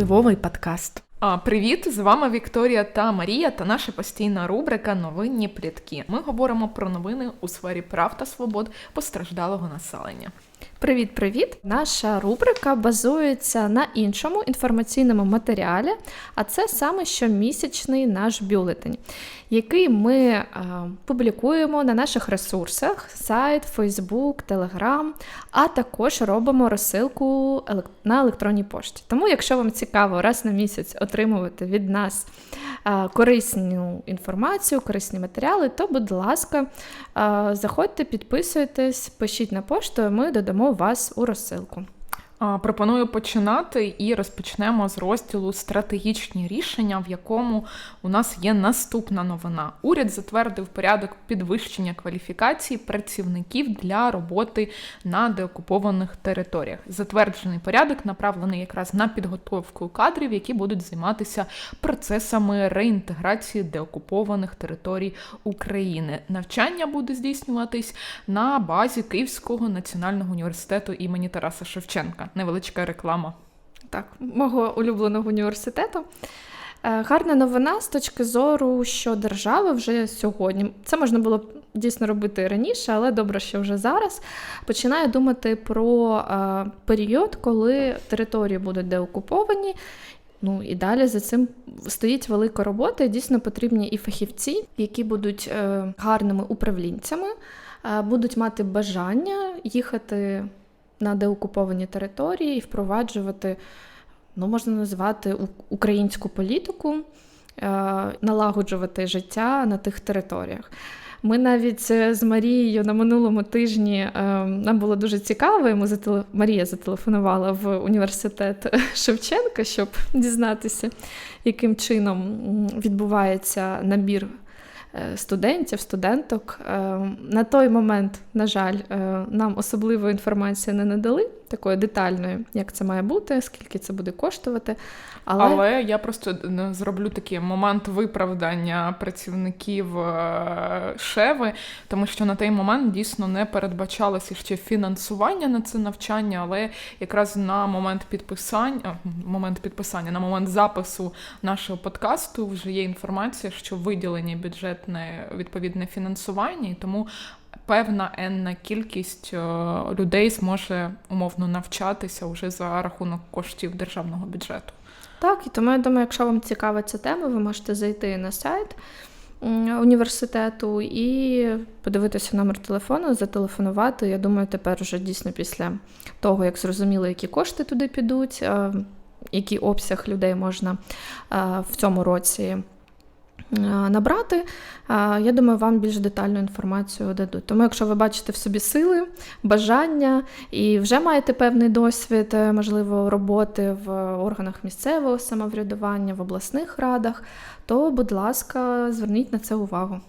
впливовий подкаст. А, Привіт! З вами Вікторія та Марія та наша постійна рубрика Новинні плітки. Ми говоримо про новини у сфері прав та свобод постраждалого населення. Привіт-привіт! Наша рубрика базується на іншому інформаційному матеріалі, а це саме щомісячний наш бюлетень, який ми е, публікуємо на наших ресурсах: сайт, Фейсбук, Телеграм, а також робимо розсилку на електронній пошті. Тому, якщо вам цікаво раз на місяць отримувати від нас е, корисну інформацію, корисні матеріали, то, будь ласка, е, заходьте, підписуйтесь, пишіть на пошту, ми додамо вас у розсилку. Пропоную починати і розпочнемо з розділу стратегічні рішення, в якому у нас є наступна новина. Уряд затвердив порядок підвищення кваліфікації працівників для роботи на деокупованих територіях. Затверджений порядок направлений якраз на підготовку кадрів, які будуть займатися процесами реінтеграції деокупованих територій України. Навчання буде здійснюватись на базі Київського національного університету імені Тараса Шевченка невеличка реклама. Так, мого улюбленого університету. Е, гарна новина з точки зору, що держава вже сьогодні, це можна було дійсно робити раніше, але добре, що вже зараз починає думати про е, період, коли території будуть деокуповані. Ну і далі за цим стоїть велика робота. Дійсно потрібні і фахівці, які будуть е, гарними управлінцями, будуть мати бажання їхати на деокуповані території і впроваджувати, ну, можна назвати українську політику, е, налагоджувати життя на тих територіях. Ми навіть з Марією на минулому тижні е, нам було дуже цікаво. Йому зателе... Марія зателефонувала в університет Шевченка, щоб дізнатися, яким чином відбувається набір Е, студентів, студенток. Е, на той момент, на жаль, е, нам особливої інформації не надали, такої детальної, як це має бути, скільки це буде коштувати. Але, Але я просто зроблю такий момент виправдання працівників шеви, тому що на той момент дійсно не передбачалося ще фінансування на це навчання, але якраз на момент підписання, момент підписання, на момент запису нашого подкасту вже є інформація, що виділені бюджетне відповідне фінансування, і тому певна енна кількість е, людей зможе умовно навчатися вже за рахунок коштів державного бюджету. Так, і тому я думаю, якщо вам цікава ця тема, ви можете зайти на сайт університету і подивитися номер телефону, зателефонувати. Я думаю, тепер вже дійсно після того, як зрозуміло, які кошти туди підуть, е, який обсяг людей можна е, в цьому році набрати. Е, я думаю, вам більш детальну інформацію дадуть. Тому, якщо ви бачите в собі сили, бажання і вже маєте певний досвід, е, можливо, роботи в органах місцевого самоврядування, в обласних радах, то, будь ласка, зверніть на це увагу.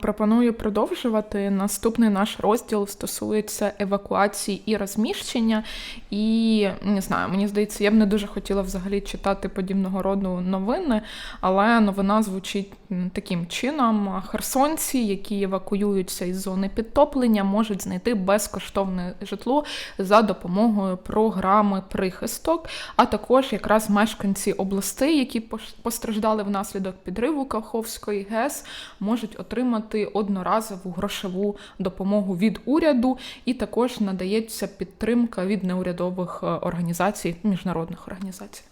Пропоную продовжувати. Наступний наш розділ стосується евакуації і розміщення. І не знаю, мені здається, я б не дуже хотіла взагалі читати подібного роду новини, але новина звучить таким чином: херсонці, які евакуюються із зони підтоплення, можуть знайти безкоштовне житло за допомогою програми прихисток, а також якраз мешканці областей, які постраждали внаслідок підриву Каховської ГЕС, можуть отримати одноразову грошову допомогу від уряду, і також надається підтримка від неурядових е, організацій, міжнародних організацій.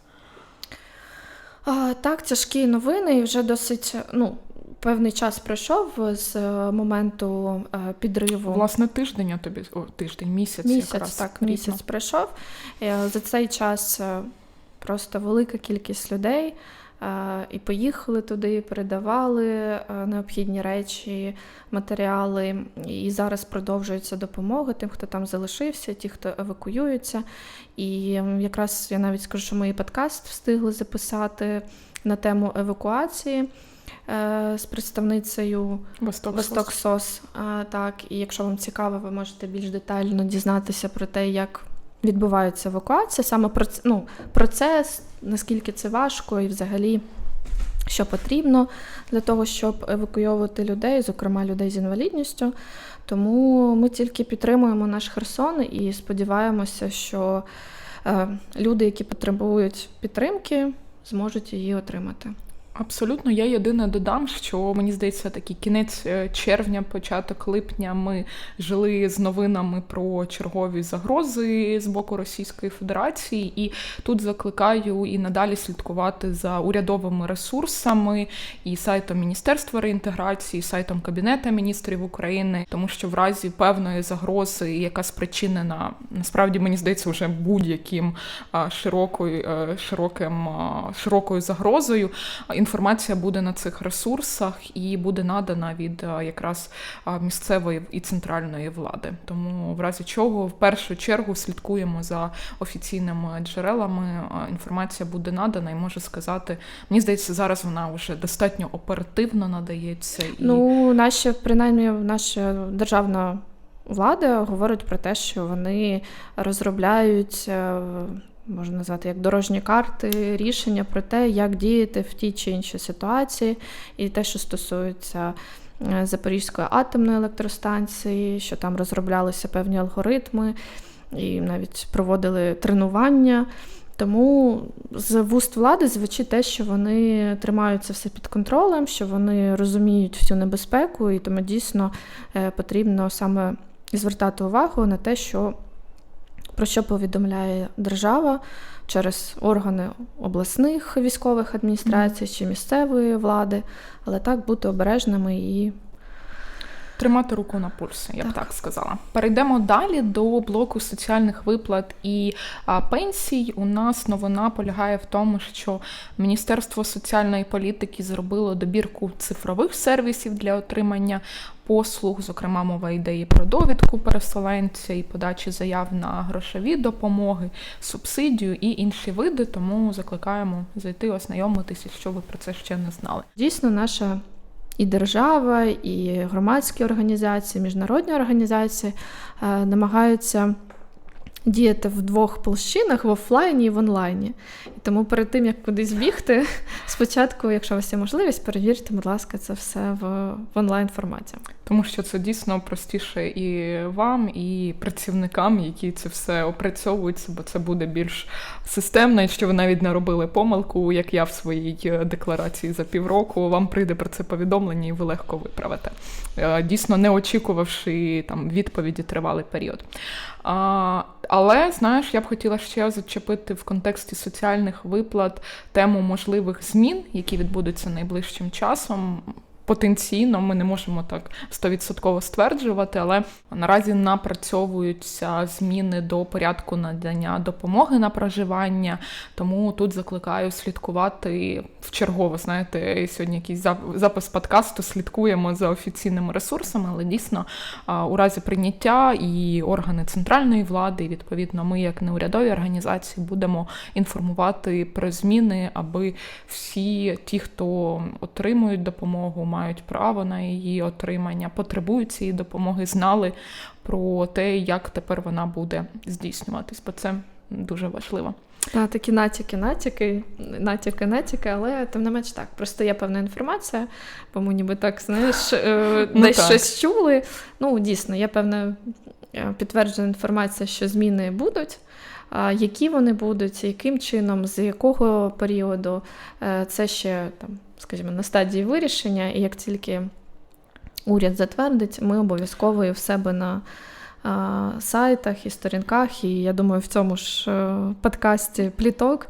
Так, тяжкі новини, і вже досить ну, певний час пройшов з е, моменту е, підриву. Власне, тиждень тобі о, тиждень, місяць. Місяць, якраз. так, місяць пройшов. За цей час просто велика кількість людей. І поїхали туди, передавали е, необхідні речі, матеріали. І зараз продовжується допомога тим, хто там залишився, ті, хто евакуюється. І якраз я навіть скажу, що і подкаст встигли записати на тему евакуації. Е, з представницею Восток Сос. Так, і якщо вам цікаво, ви можете більш детально дізнатися про те, як відбувається евакуація, саме ну, процес, наскільки це важко, і взагалі, що потрібно для того, щоб евакуйовувати людей, зокрема людей з інвалідністю. Тому ми тільки підтримуємо наш Херсон і сподіваємося, що е, люди, які потребують підтримки, зможуть її отримати. Абсолютно, я єдине додам, що мені здається, такий кінець е, червня, початок липня. Ми жили з новинами про чергові загрози з боку Російської Федерації, і тут закликаю і надалі слідкувати за урядовими ресурсами і сайтом Міністерства реінтеграції, і сайтом Кабінету міністрів України, тому що в разі певної загрози, яка спричинена насправді мені здається, вже будь-яким широкою е, широким широкою загрозою. Інформація буде на цих ресурсах і буде надана від якраз місцевої і центральної влади. Тому, в разі чого, в першу чергу слідкуємо за офіційними джерелами. Інформація буде надана, і можу сказати, мені здається, зараз вона вже достатньо оперативно надається. І... Ну, наші, принаймні, наша державна влада говорить про те, що вони розробляють, е, можна назвати як дорожні карти, рішення про те, як діяти в тій чи іншій ситуації, і те, що стосується. е, Запорізької атомної електростанції, що там розроблялися певні алгоритми, і навіть проводили тренування. Тому з вуст влади звучить те, що вони тримають це все під контролем, що вони розуміють всю небезпеку, і тому дійсно е, потрібно саме звертати увагу на те, що про що повідомляє держава через органи обласних військових адміністрацій чи місцевої влади, але так бути обережними і Тримати руку на пульсі, я б Так. так сказала. Перейдемо далі до блоку соціальних виплат і а, пенсій. У нас новина полягає в тому, що Міністерство соціальної політики зробило добірку цифрових сервісів для отримання послуг. Зокрема, мова йде і про довідку переселенця, і подачі заяв на грошові допомоги, субсидію і інші види. Тому закликаємо зайти ознайомитися, якщо ви про це ще не знали. Дійсно, наша і держава, і громадські організації, міжнародні організації е, намагаються діяти в двох площинах в офлайні і в онлайні. І тому перед тим, як кудись бігти, спочатку, якщо у вас є можливість, перевірте, будь ласка, це все в, в онлайн форматі. Тому що це дійсно простіше і вам, і працівникам, які це все опрацьовуються, бо це буде більш системно. Якщо ви навіть не робили помилку, як я в своїй е, декларації за півроку, вам прийде про це повідомлення, і ви легко виправите. Е, Дійсно, не очікувавши там відповіді тривалий період. А, але знаєш, я б хотіла ще зачепити в контексті соціальних виплат тему можливих змін, які відбудуться найближчим часом. Потенційно ми не можемо так 100% стверджувати, але наразі напрацьовуються зміни до порядку надання допомоги на проживання. Тому тут закликаю слідкувати в чергово. Знаєте, сьогодні якийсь запис подкасту слідкуємо за офіційними ресурсами, але дійсно у разі прийняття і органи центральної влади, і відповідно, ми, як неурядові організації, будемо інформувати про зміни, аби всі ті, хто отримують допомогу, мають право на її отримання, потребують цієї допомоги, знали про те, як тепер вона буде здійснюватись, бо це дуже важливо. Та, такі натяки, натяки, натяки, натяки, але тим не менш так. Просто є певна інформація, бо ми ніби так, знаєш, е, Ну, десь так. щось чули. Ну, дійсно, є певна е, підтверджена інформація, що зміни будуть. Які вони будуть, яким чином, з якого періоду, е, це ще там, скажімо, на стадії вирішення, і як тільки уряд затвердить, ми обов'язково і в себе на сайтах і сторінках, і я думаю, в цьому ж е, подкасті Пліток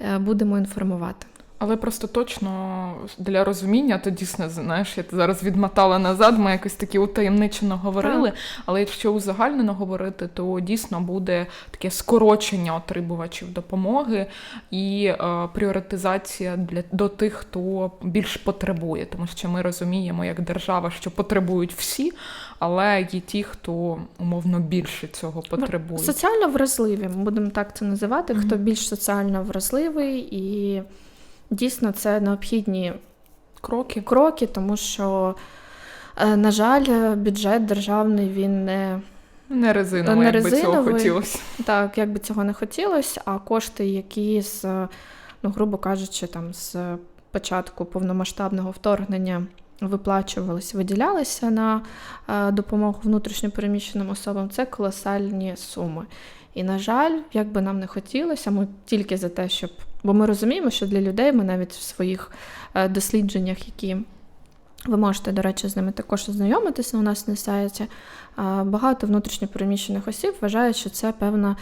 е, будемо інформувати. Але просто точно для розуміння, то дійсно, знаєш, я зараз відмотала назад, ми якось такі утаємничено говорили. Але якщо узагальнено говорити, то дійсно буде таке скорочення отримувачів допомоги і е, пріоритизація для до тих, хто більш потребує, тому що ми розуміємо, як держава, що потребують всі, але є ті, хто умовно більше цього потребує. Соціально вразливі, будемо так це називати, хто більш соціально вразливий, і дійсно це необхідні Кроки. кроки, тому що, е, на жаль, бюджет державний він не Не резиновий, Не як би цього хотілося. Так, як би цього не хотілося, а кошти, які з, ну, грубо кажучи, там з початку повномасштабного вторгнення виплачувалися, виділялися на е, допомогу внутрішньопереміщеним особам, це колосальні суми. І, на жаль, як би нам не хотілося, ми тільки за те, щоб. Бо ми розуміємо, що для людей ми навіть в своїх е, дослідженнях, які ви можете, до речі, з ними також ознайомитися у нас на сайті. е, Багато внутрішньопереміщених осіб вважають, що це певна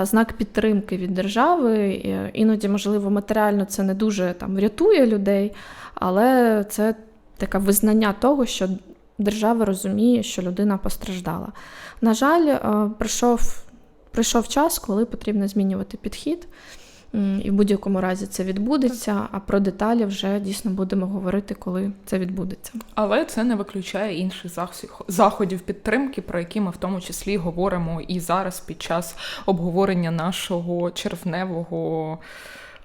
е, знак підтримки від держави. Іноді, можливо, матеріально це не дуже там врятує людей, але це таке визнання того, що держава розуміє, що людина постраждала. На жаль, прийшов, прийшов час, коли потрібно змінювати підхід. І в будь-якому разі це відбудеться, а про деталі вже дійсно будемо говорити, коли це відбудеться. Але це не виключає інших заходів підтримки, про які ми в тому числі говоримо і зараз під час обговорення нашого червневого.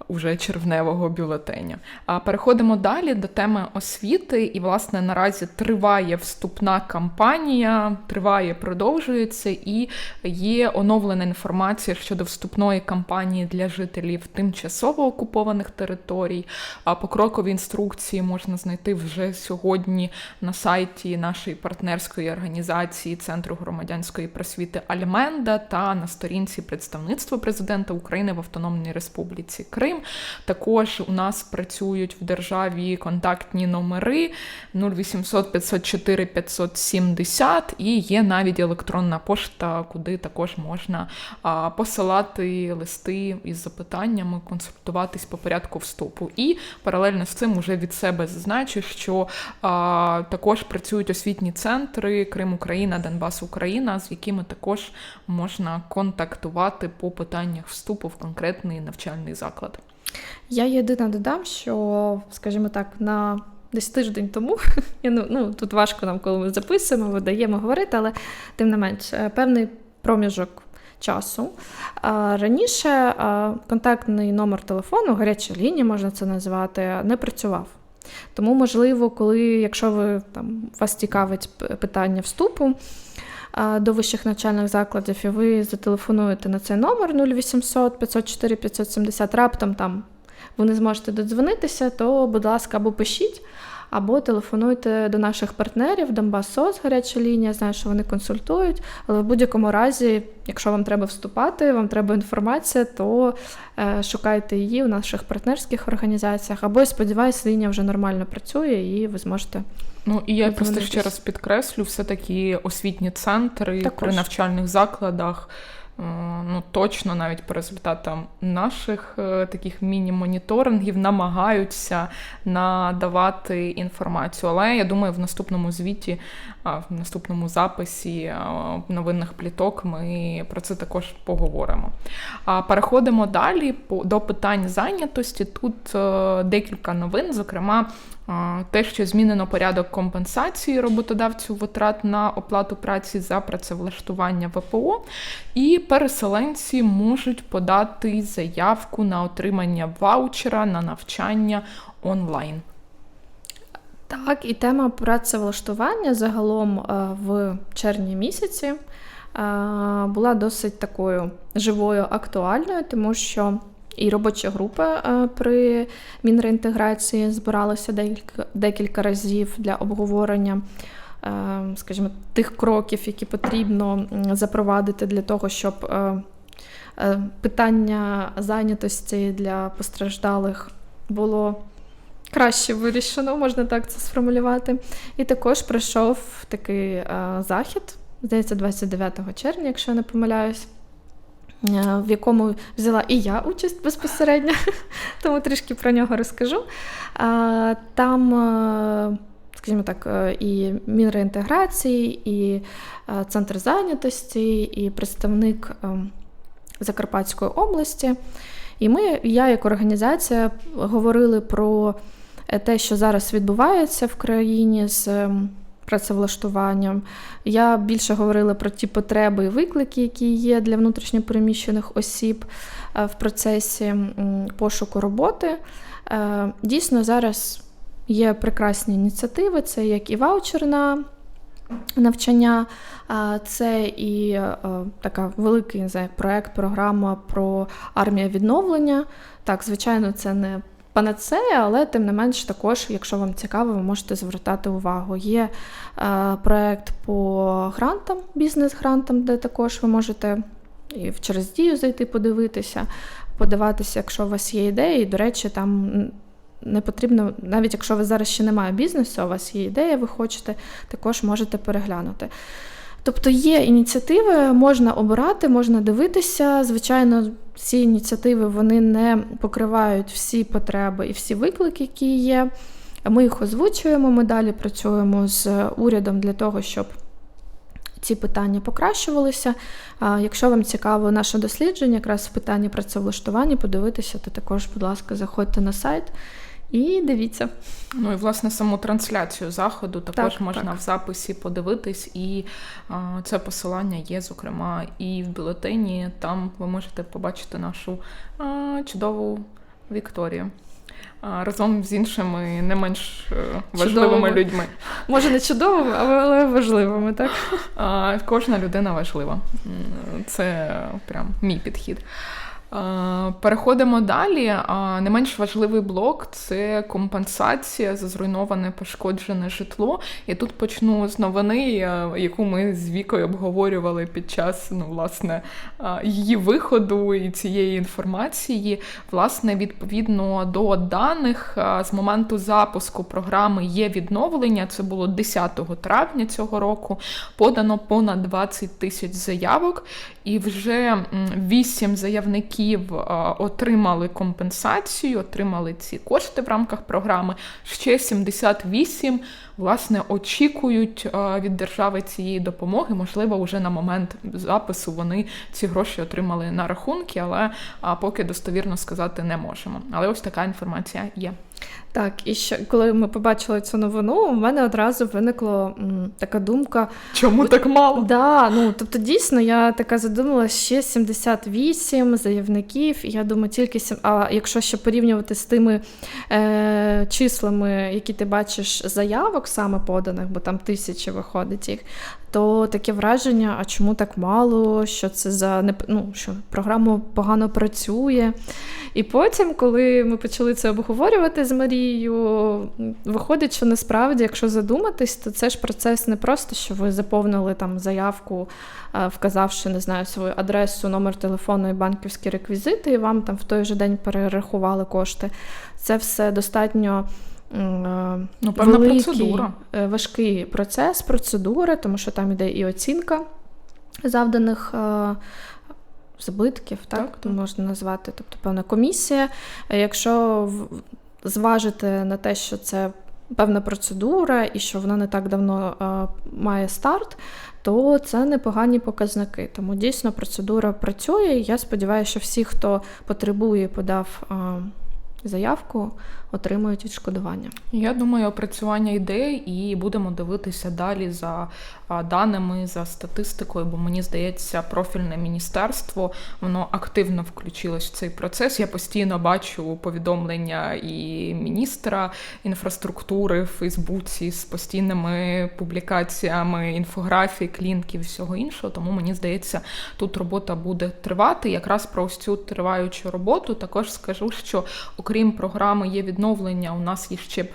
Уже червневого бюлетеня. А переходимо далі до теми освіти. І, власне, наразі триває вступна кампанія, триває, продовжується, і є оновлена інформація щодо вступної кампанії для жителів тимчасово окупованих територій. А покрокові інструкції можна знайти вже сьогодні на сайті нашої партнерської організації Центру громадянської просвіти Альменда та на сторінці представництва президента України в Автономній Республіці Крим. Також у нас працюють в державі контактні номери 0800 504 570 і є навіть електронна пошта, куди також можна посилати листи із запитаннями, консультуватись по порядку вступу. І паралельно з цим уже від себе зазначу, що а, також працюють освітні центри Крим Україна, Донбас Україна, з якими також можна контактувати по питаннях вступу в конкретний навчальний заклад. Я єдине додам, що, скажімо так, на десь тиждень тому, я, ну, ну тут важко нам, коли ми записуємо, видаємо говорити, але тим не менш, е, певний проміжок часу. Раніше контактний номер телефону, гаряча лінія, можна це назвати, не працював. Тому, можливо, коли, якщо ви там вас цікавить питання вступу до вищих навчальних закладів, і ви зателефонуєте на цей номер 0800 504 570, раптом там ви не зможете додзвонитися, то, будь ласка, або пишіть, або телефонуйте до наших партнерів, Донбас СОС, гаряча лінія, знаю, що вони консультують. Але в будь-якому разі, якщо вам треба вступати, вам треба інформація, то е, шукайте її в наших партнерських організаціях. Або сподіваюся, лінія вже нормально працює, і ви зможете. Ну і я просто ще раз підкреслю, все таки освітні центри Також. при навчальних закладах. е, Ну, точно навіть по результатам наших е, таких міні-моніторингів намагаються надавати інформацію. Але я думаю, в наступному звіті, в наступному записі новинних пліток ми про це також поговоримо. А переходимо далі до питань зайнятості. Тут е, декілька новин, зокрема. Те, що змінено порядок компенсації роботодавцю витрат на оплату праці за працевлаштування ВПО, і переселенці можуть подати заявку на отримання ваучера на навчання онлайн. Так, і тема працевлаштування загалом е, в червні місяці е, була досить такою живою, актуальною, тому що і робоча група е, при мінреінтеграції збиралася декілька, декілька разів для обговорення. е, Скажімо, тих кроків, які потрібно запровадити для того, щоб е, питання зайнятості для постраждалих було краще вирішено, можна так це сформулювати. І також пройшов такий захід, здається, 29 червня, якщо я не помиляюсь. Е, В якому взяла і я участь безпосередньо, тому трішки про нього розкажу. Там, е, скажімо так, е, і Мінреінтеграції, і е, центр зайнятості, і представник е, Закарпатської області. І ми, я як організація, говорили про е, те, що зараз відбувається в країні з ем, працевлаштуванням. Я більше говорила про ті потреби і виклики, які є для внутрішньопереміщених осіб е, в процесі пошуку роботи. Е, Дійсно, зараз є прекрасні ініціативи, це як і ваучер на навчання, це і е, така великий не проект, програма про армія відновлення. Так, звичайно, це не панацея, але тим не менш, також, якщо вам цікаво, ви можете звертати увагу. Є е, проект по грантам, бізнес-грантам, де також ви можете і через дію зайти подивитися, подиватися, якщо у вас є ідеї. І, до речі, там не потрібно, навіть якщо ви зараз ще немає бізнесу, у вас є ідея, ви хочете, також можете переглянути. Тобто є ініціативи, можна обирати, можна дивитися. Звичайно, ці ініціативи вони не покривають всі потреби і всі виклики, які є. Ми їх озвучуємо, ми далі працюємо з урядом для того, щоб ці питання покращувалися. Якщо вам цікаво наше дослідження, якраз в питанні працевлаштування, подивитися, то також, будь ласка, заходьте на сайт і дивіться. Ну і власне саму трансляцію заходу також Так, можна так. в записі подивитись, і а, це посилання є, зокрема, і в бюлетені. Там ви можете побачити нашу а, чудову Вікторію. Разом з іншими не менш е, важливими Чудовими. людьми. Може, не чудовими, але важливими, так? Кожна людина важлива. Це прям мій підхід. А, Переходимо далі. Не менш важливий блок це компенсація за зруйноване пошкоджене житло. І тут почну з новини, е, яку ми з Вікою обговорювали під час ну, власне, її виходу і цієї інформації. Власне, відповідно до даних, з моменту запуску програми є відновлення. Це було 10 травня цього року. Подано понад 20 тисяч заявок, і вже 8 заявників отримали компенсацію, отримали ці кошти в рамках програми. Ще 78 власне очікують від держави цієї допомоги. Можливо, вже на момент запису вони ці гроші отримали на рахунки, але поки достовірно сказати не можемо. Але ось така інформація є. Так, і ще коли ми побачили цю новину, у мене одразу виникла м, така думка. Чому так мало? Да, ну тобто дійсно я така задумалася, ще 78 заявників. І я думаю, тільки сім. А якщо ще порівнювати з тими е, числами, які ти бачиш заявок саме поданих, бо там тисячі виходить їх, то таке враження, а чому так мало? Що це за ну, що програма погано працює. І потім, коли ми почали це обговорювати з Марією, виходить, що насправді, якщо задуматись, то це ж процес не просто, що ви заповнили там заявку, е, вказавши, не знаю, свою адресу, номер телефону і банківські реквізити, і вам там в той же день перерахували кошти. Це все достатньо. е, Ну, певна великий, процедура. е, важкий процес, процедура, тому що там іде і оцінка завданих збитків, так, Так, так. можна назвати, тобто певна комісія. Якщо зважити на те, що це певна процедура і що вона не так давно е, має старт, то це непогані показники. Тому дійсно процедура працює. Я сподіваюся, що всі, хто потребує, подав е, заявку, отримують відшкодування. Я думаю, опрацювання ідей і будемо дивитися далі за даними, за статистикою, бо мені здається, профільне міністерство воно активно включилось в цей процес. Я постійно бачу повідомлення і міністра інфраструктури в Фейсбуці з постійними публікаціями інфографій, клінків і всього іншого. Тому мені здається, тут робота буде тривати. Якраз про ось цю триваючу роботу також скажу, що окрім програми є відновлення. У нас є ще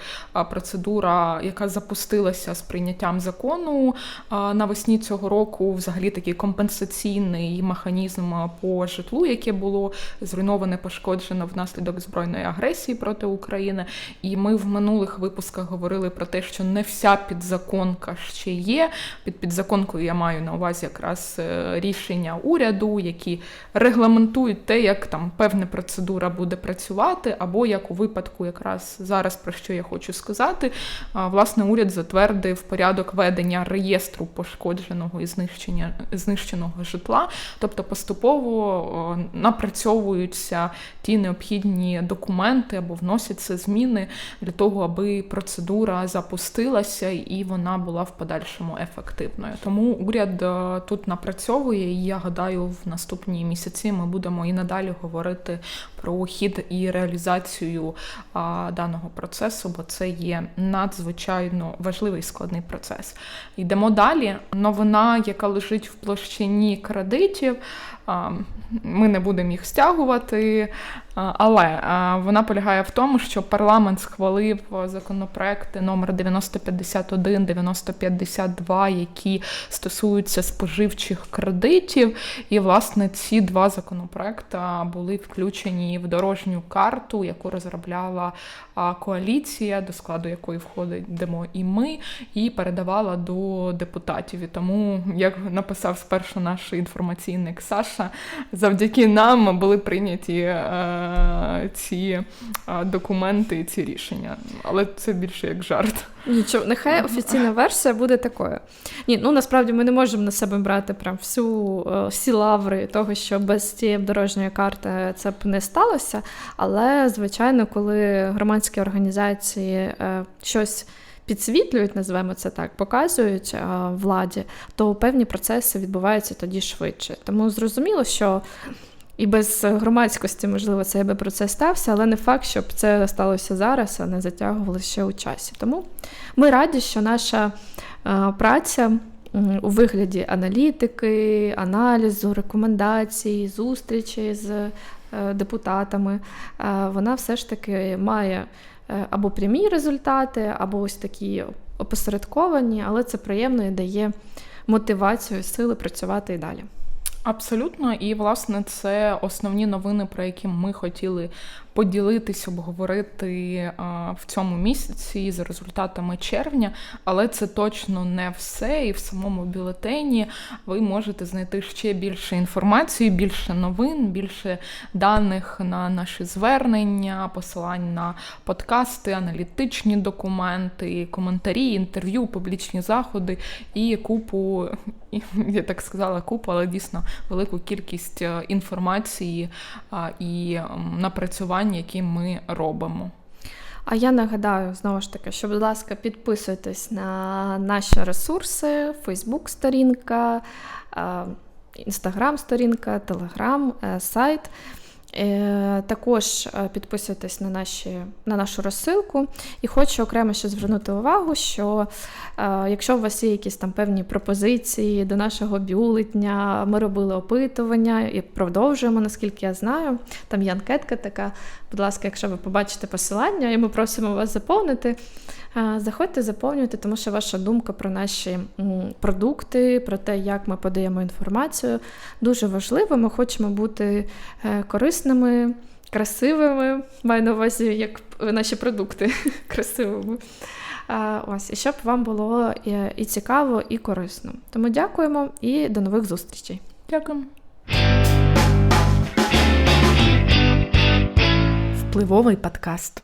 процедура, яка запустилася з прийняттям закону навесні цього року. Взагалі такий компенсаційний механізм по житлу, яке було зруйноване, пошкоджено внаслідок збройної агресії проти України. І ми в минулих випусках говорили про те, що не вся підзаконка ще є. Під підзаконкою я маю на увазі якраз е, рішення уряду, які регламентують те, як там певна процедура буде працювати, або як у випадку, якраз зараз про що я хочу сказати, власне, уряд затвердив порядок ведення реєстру пошкодженого і знищення знищеного житла, тобто поступово напрацьовуються ті необхідні документи або вносяться зміни для того, аби процедура запустилася і вона була в подальшому ефективною. Тому уряд е, тут напрацьовує, і я гадаю, в наступні місяці ми будемо і надалі говорити про хід і реалізацію даного процесу, бо це є надзвичайно важливий складний процес. Йдемо далі. Новина, яка лежить в площині кредитів. Ми не будемо їх стягувати, але вона полягає в тому, що парламент схвалив законопроекти номер 9051, 9052, які стосуються споживчих кредитів. І, власне, ці два законопроекти були включені в дорожню карту, яку розробляла коаліція, до складу якої входимо і ми, і передавала до депутатів. І тому, як написав спершу наш інформаційник Саша, завдяки нам були прийняті е, ці е, документи і ці рішення. Але це більше як жарт. Нічого, нехай офіційна версія буде такою. Ні, ну насправді ми не можемо на себе брати прям всю е, всі лаври того, що без цієї дорожньої карти це б не сталося. Але, звичайно, коли громадські організації е, щось підсвітлюють, називаємо це так, показують е, владі, то певні процеси відбуваються тоді швидше. Тому зрозуміло, що. І без громадськості, можливо, цей би процес стався, але не факт, щоб це сталося зараз, а не затягувало ще у часі. Тому ми раді, що наша е, праця у вигляді аналітики, аналізу, рекомендацій, зустрічей з е, депутатами, е, вона все ж таки має або прямі результати, або ось такі опосередковані, але це приємно і дає мотивацію, сили працювати і далі. Абсолютно, і власне це основні новини, про які ми хотіли поділитись, обговорити в цьому місяці за результатами червня. Але це точно не все. І в самому бюлетені ви можете знайти ще більше інформації, більше новин, більше даних на наші звернення, посилань на подкасти, аналітичні документи, коментарі, інтерв'ю, публічні заходи і купу, я так сказала, купу, але дійсно велику кількість е, інформації і м, напрацювань, які ми робимо. А я нагадаю знову ж таки, що, будь ласка, підписуйтесь на наші ресурси: Facebook сторінка, Інстаграм сторінка, Телеграм, сайт. Е, Також е, підписуйтесь на, наші, на нашу розсилку. І хочу окремо ще звернути увагу, що е, якщо у вас є якісь там певні пропозиції до нашого бюлетня, ми робили опитування і продовжуємо, наскільки я знаю. Там є анкетка така. Будь ласка, якщо ви побачите посилання, і ми просимо вас заповнити. Е, Заходьте, заповнюйте, тому що ваша думка про наші продукти, про те, як ми подаємо інформацію, дуже важлива. Ми хочемо бути е, корисними, красивими. Маю на увазі, як наші продукти красивими. Ось, і щоб вам було і, і цікаво, і корисно. Тому дякуємо і до нових зустрічей. Дякую. Впливовий подкаст.